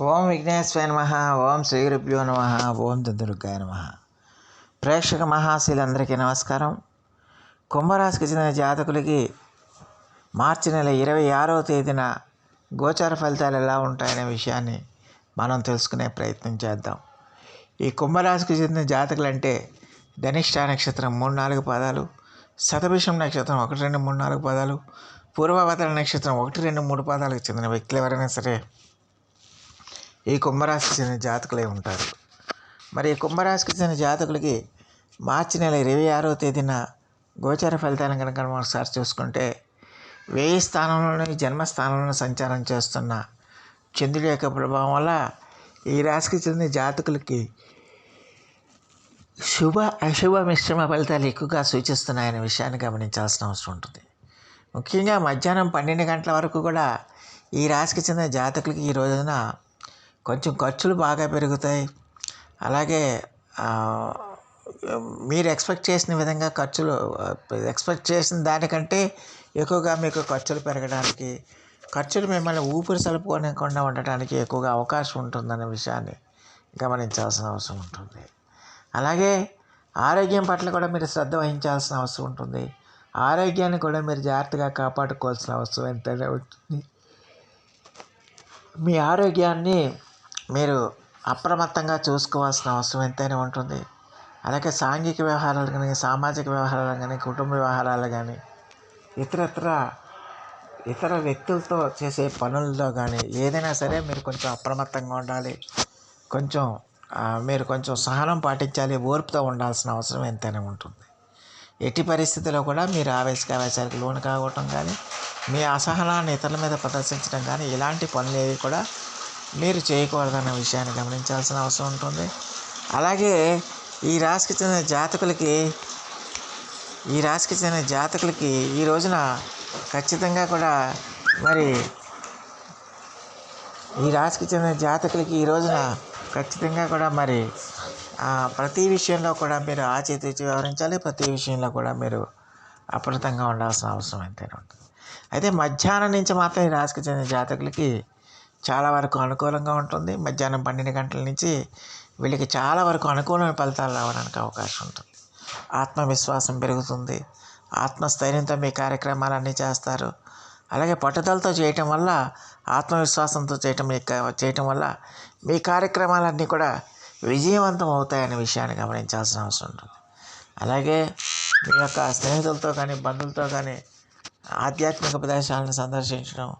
ఓం విఘ్నేశ్వర నమ ఓం శ్రీగురుభ్యో నమ ఓం దుర్గాయ నమ. ప్రేక్షక మహాశీలందరికీ నమస్కారం. కుంభరాశికి చెందిన జాతకులకి మార్చి నెల ఇరవై ఆరవ తేదీన గోచార ఫలితాలు ఎలా ఉంటాయనే విషయాన్ని మనం తెలుసుకునే ప్రయత్నం చేద్దాం. ఈ కుంభరాశికి చెందిన జాతకులు అంటే ధనిష్ట నక్షత్రం మూడు నాలుగు పదాలు శతభిషం నక్షత్రం ఒకటి రెండు మూడు నాలుగు పదాలు పూర్వవతల నక్షత్రం ఒకటి రెండు మూడు పదాలకు చెందిన వ్యక్తులు ఎవరైనా సరే ఈ కుంభరాశికి చెందిన జాతకులే ఉంటారు. మరి ఈ కుంభరాశికి చెందిన జాతకులకి మార్చి నెల ఇరవై ఆరవ తేదీన గోచర ఫలితాలను కనుక మనం ఒకసారి చూసుకుంటే వేయి స్థానంలోని జన్మస్థానంలో సంచారం చేస్తున్న చంద్రుడి యొక్క ప్రభావం వల్ల ఈ రాశికి చెందిన జాతకులకి శుభ అశుభ మిశ్రమ ఫలితాలు ఎక్కువగా సూచిస్తున్నాయనే విషయాన్ని గమనించాల్సిన అవసరం ఉంటుంది. ముఖ్యంగా మధ్యాహ్నం పన్నెండు గంటల వరకు కూడా ఈ రాశికి చెందిన జాతకులకి ఈ రోజున కొంచెం ఖర్చులు బాగా పెరుగుతాయి. అలాగే మీరు ఎక్స్పెక్ట్ చేసిన విధంగా ఖర్చులు ఎక్స్పెక్ట్ చేసిన దానికంటే ఎక్కువగా మీకు ఖర్చులు పెరగడానికి ఖర్చులు మిమ్మల్ని ఊపిరి సలుపుకోనికుండా ఉండటానికి ఎక్కువగా అవకాశం ఉంటుందనే విషయాన్ని గమనించాల్సిన అవసరం ఉంటుంది. అలాగే ఆరోగ్యం పట్ల కూడా మీరు శ్రద్ధ వహించాల్సిన అవసరం ఉంటుంది. ఆరోగ్యాన్ని కూడా మీరు జాగ్రత్తగా కాపాడుకోవాల్సిన అవసరం ఎంతైనా ఉంటుంది. మీ ఆరోగ్యాన్ని మీరు అప్రమత్తంగా చూసుకోవాల్సిన అవసరం ఎంతైనా ఉంటుంది. అలాగే సాంఘిక వ్యవహారాలు కానీ సామాజిక వ్యవహారాలు కానీ కుటుంబ వ్యవహారాలు కానీ ఇతరత్ర ఇతర వ్యక్తులతో చేసే పనుల్లో కానీ ఏదైనా సరే మీరు కొంచెం అప్రమత్తంగా ఉండాలి. కొంచెం మీరు కొంచెం సహనం పాటించాలి ఓర్పుతో ఉండాల్సిన అవసరం ఎంతైనా ఉంటుంది. ఎట్టి పరిస్థితుల్లో కూడా మీరు ఆవేశకావేశాలకు లోను కావటం కానీ మీ అసహనాన్ని ఇతరుల మీద ప్రదర్శించడం కానీ ఇలాంటి పనులు ఏవి కూడా మీరు చేయకూడదన్న విషయాన్ని గమనించాల్సిన అవసరం ఉంటుంది. అలాగే ఈ రాశికి చెందిన జాతకులకి ఈ రాశికి చెందిన జాతకులకి ఈ రోజున ఖచ్చితంగా కూడా మరి ఈ రాశికి చెందిన జాతకులకి ఈ రోజున ఖచ్చితంగా కూడా మరి ప్రతి విషయంలో కూడా మీరు ఆచితూచి వ్యవహరించాలి. ప్రతి విషయంలో కూడా మీరు అప్రమత్తంగా ఉండాల్సిన అవసరం ఎంతైనా ఉంటుంది. అయితే మధ్యాహ్నం నుంచి మాత్రం ఈ రాశికి చెందిన జాతకులకి చాలా వరకు అనుకూలంగా ఉంటుంది. మధ్యాహ్నం పన్నెండు గంటల నుంచి వీళ్ళకి చాలా వరకు అనుకూలమైన ఫలితాలు రావడానికి అవకాశం ఉంటుంది. ఆత్మవిశ్వాసం పెరుగుతుంది. ఆత్మస్థైర్యంతో మీ కార్యక్రమాలన్నీ చేస్తారు. అలాగే పట్టుదలతో చేయటం వల్ల ఆత్మవిశ్వాసంతో చేయటం మీ చేయటం వల్ల మీ కార్యక్రమాలన్నీ కూడా విజయవంతం అవుతాయనే విషయాన్ని గమనించాల్సిన అవసరం ఉంటుంది. అలాగే మీ యొక్క స్నేహితులతో కానీ బంధువులతో కానీ ఆధ్యాత్మిక ప్రదేశాలను సందర్శించడం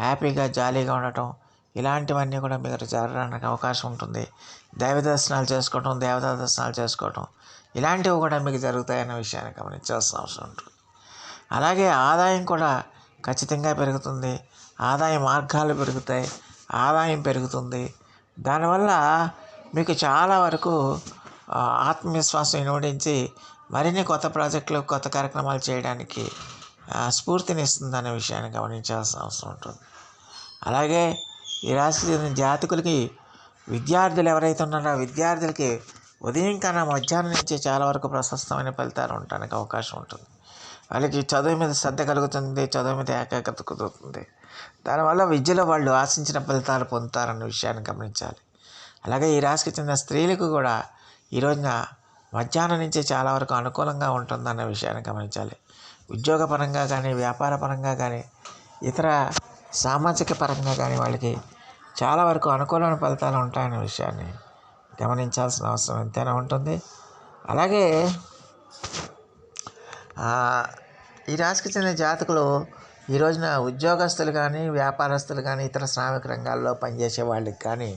హ్యాపీగా జాలీగా ఉండటం ఇలాంటివన్నీ కూడా మీకు జరగడానికి అవకాశం ఉంటుంది. దైవ దర్శనాలు చేసుకోవటం దేవతా దర్శనాలు చేసుకోవటం ఇలాంటివి కూడా మీకు జరుగుతాయన్న విషయాన్ని గమనించాల్సిన అవసరం ఉంటుంది. అలాగే ఆదాయం కూడా ఖచ్చితంగా పెరుగుతుంది. ఆదాయ మార్గాలు పెరుగుతాయి. ఆదాయం పెరుగుతుంది. దానివల్ల మీకు చాలా వరకు ఆత్మవిశ్వాసం ఇనుడించి మరిన్ని కొత్త ప్రాజెక్టులు కొత్త కార్యక్రమాలు చేయడానికి స్ఫూర్తినిస్తుంది అనే విషయాన్ని గమనించాల్సిన అవసరం ఉంటుంది. అలాగే ఈ రాశికి చెందిన జాతకులకి విద్యార్థులు ఎవరైతే ఉన్నారో విద్యార్థులకి ఉదయం కన్నా మధ్యాహ్నం నుంచి చాలా వరకు ప్రశస్తమైన ఫలితాలు ఉండడానికి అవకాశం ఉంటుంది. వాళ్ళకి చదువు మీద శ్రద్ధ కలుగుతుంది చదువు మీద ఏకాగ్రత కుదురుతుంది. దానివల్ల విద్యలో వాళ్ళు ఆశించిన ఫలితాలు పొందుతారన్న విషయాన్ని గమనించాలి. అలాగే ఈ రాశికి చెందిన స్త్రీలకు కూడా ఈ రోజున మధ్యాహ్నం నుంచి చాలా వరకు అనుకూలంగా ఉంటుందన్న విషయాన్ని గమనించాలి. ఉద్యోగపరంగా కానీ వ్యాపార పరంగా కానీ ఇతర సామాజిక పరంగా కానీ వాళ్ళకి చాలా వరకు అనుకూలమైన ఫలితాలు ఉంటాయనే విషయాన్ని గమనించాల్సిన అవసరం ఎంతైనా ఉంటుంది. అలాగే ఈ రాశికి చెందిన జాతకులు ఈ రోజున ఉద్యోగస్తులు కానీ వ్యాపారస్తులు కానీ ఇతర శ్రామిక రంగాల్లో పనిచేసే వాళ్ళకి కానీ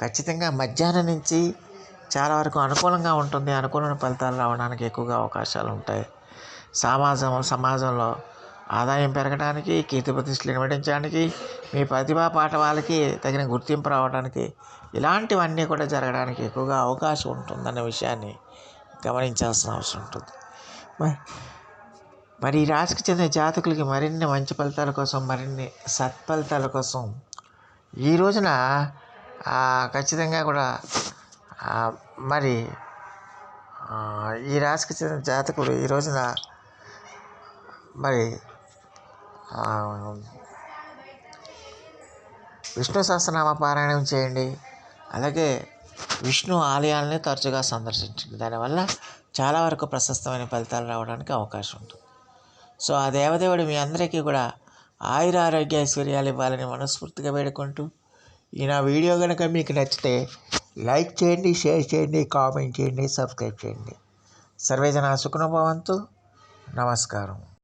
ఖచ్చితంగా మధ్యాహ్నం నుంచి చాలా వరకు అనుకూలంగా ఉంటుంది. అనుకూలమైన ఫలితాలు రావడానికి ఎక్కువగా అవకాశాలు ఉంటాయి. సమాజం సమాజంలో ఆదాయం పెరగడానికి కీర్తి ప్రతిష్టలు నిలబడించడానికి మీ ప్రతిభా వాళ్ళకి తగిన గుర్తింపు రావడానికి ఇలాంటివన్నీ కూడా జరగడానికి ఎక్కువగా అవకాశం ఉంటుందన్న విషయాన్ని గమనించాల్సిన అవసరం ఉంటుంది. మరి ఈ రాశికి చెందిన జాతకులకి మరిన్ని మంచి ఫలితాల కోసం మరిన్ని సత్ఫలితాల కోసం ఈ రోజున ఖచ్చితంగా కూడా మరి ఈ రాశికి చెందిన జాతకుడు ఈ రోజున మరి విష్ణు సహస్రనామ పారాయణం చేయండి. అలాగే విష్ణు ఆలయాలని తరచుగా సందర్శించండి. దానివల్ల చాలా వరకు ప్రశస్తమైన ఫలితాలు రావడానికి అవకాశం ఉంటుంది. సో ఆ దేవదేవుడు మీ అందరికీ కూడా ఆయుర ఆరోగ్య ఐశ్వర్యాలు ఇవ్వాలని మనస్ఫూర్తిగా వేడుకుంటూ ఈ నా వీడియో కనుక మీకు నచ్చితే లైక్ చేయండి షేర్ చేయండి కామెంట్ చేయండి సబ్స్క్రైబ్ చేయండి. సర్వేజన సుఖనుభవంతు. నమస్కారం.